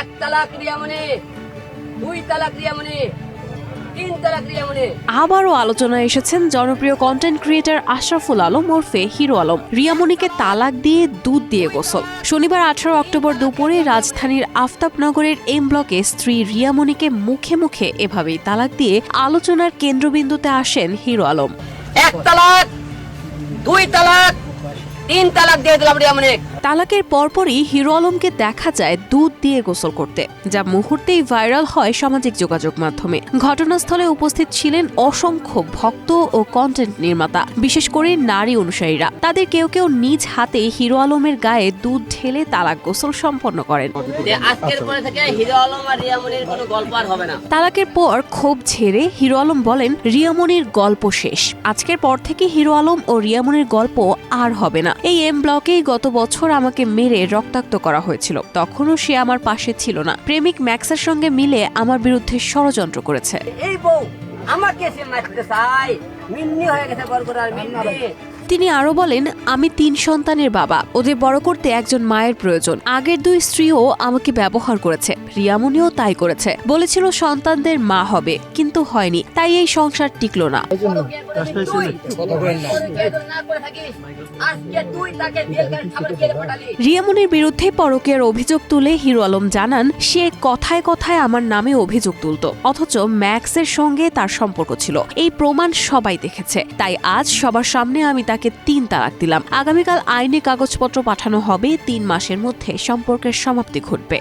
এক তালাক রিয়ামণি দুই আবারও আলোচনায় এসেছেন জনপ্রিয় কন্টেন্ট ক্রিয়েটার আশরাফুল আলম ওরফে হিরো আলম। রিয়ামণিকে তালাক দিয়ে দুধ দিয়ে গোসল। শনিবার আঠারো অক্টোবর দুপুরে রাজধানীর আফতাবনগরের এম ব্লকে স্ত্রী রিয়ামণিকে মুখে মুখে এভাবেই তালাক দিয়ে আলোচনার কেন্দ্রবিন্দুতে আসেন হিরো আলম। এক তালাক দুই তালাক তিন তালাক দিয়ে দিলাম রিয়ামণি তালাকের পরপরই হিরো আলমকে দেখা যায় দুধ দিয়ে গোসল করতে যা মুহূর্তেই ভাইরাল হয় সামাজিক যোগাযোগ মাধ্যমে। ঘটনাস্থলে উপস্থিত ছিলেন অসংখ্য ভক্ত ও কন্টেন্ট নির্মাতা বিশেষ করে নারী অনুসারীরা। তাদের কেউ কেউ নিজ হাতে হিরো আলমের গায়ে দুধ ঢেলে তালাক গোসল সম্পন্ন করেন। তালাকের পর ক্ষোভ ঝেড়ে হিরো আলম বলেন রিয়ামনির গল্প শেষ। আজকের পর থেকে হিরো আলম ও রিয়ামনির গল্প আর হবে না। এই এম ব্লকেই গত বছর আমাকে মেরে রক্তাক্ত করা হয়েছিল। তখনও সে আমার পাশে ছিল না। প্রেমিক ম্যাক্সের সঙ্গে মিলে আমার বিরুদ্ধে ষড়যন্ত্র করেছে। এই বউ আমাকে সে মারতে মিন্নি হয়ে গেছে মিন্নি। তিনি আরও বলেন আমি তিন সন্তানের বাবা। ওদের বড় করতে একজন মায়ের প্রয়োজন। আগের দুই স্ত্রীও আমাকে ব্যবহার করেছে। রিয়ামনিও তাই করেছে। বলেছিল সন্তানদের মা হবে কিন্তু হয়নি। তাই এই সংসার টিকলো না। রিয়ামনির বিরুদ্ধে পরকীয়ার অভিযোগ তুলে হিরো আলম জানান সে কথায় কথায় আমার নামে অভিযোগ তুলত। অথচ ম্যাক্সের সঙ্গে তার সম্পর্ক ছিল। এই প্রমাণ সবাই দেখেছে। তাই আজ সবার সামনে আমি তাকে তিন তালাক দিলাম। আগামীকাল আইনি কাগজপত্র পাঠানো হবে, তিন মাসের মধ্যে সম্পর্কের সমাপ্তি ঘটবে।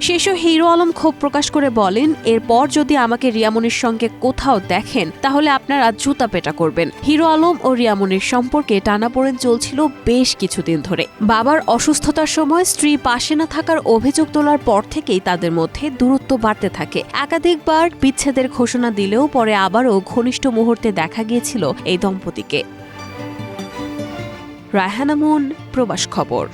শেষে হিরো আলম ক্ষোভ প্রকাশ করে বলেন, এরপর যদি আমাকে রিয়ামনির সঙ্গে কোথাও দেখেন, তাহলে আপনারা জুতা পেটা করবেন। হিরো আলম ও রিয়ামনির সম্পর্কে টানাপোড়েন চলছিল বেশ কিছুদিন ধরে। বাবার অসুস্থতার সময় স্ত্রী পাশে না থাকার অভিযোগ তোলার পর থেকেই তাদের মধ্যে দূরত্ব বাড়তে থাকে। একাধিকবার বিচ্ছেদের ঘোষণা দিলেও পরে আবারও ঘনিষ্ঠ মুহূর্তে দেখা গিয়েছিল এই দম্পতিকে। রায়হানামুন প্রবাস খবর।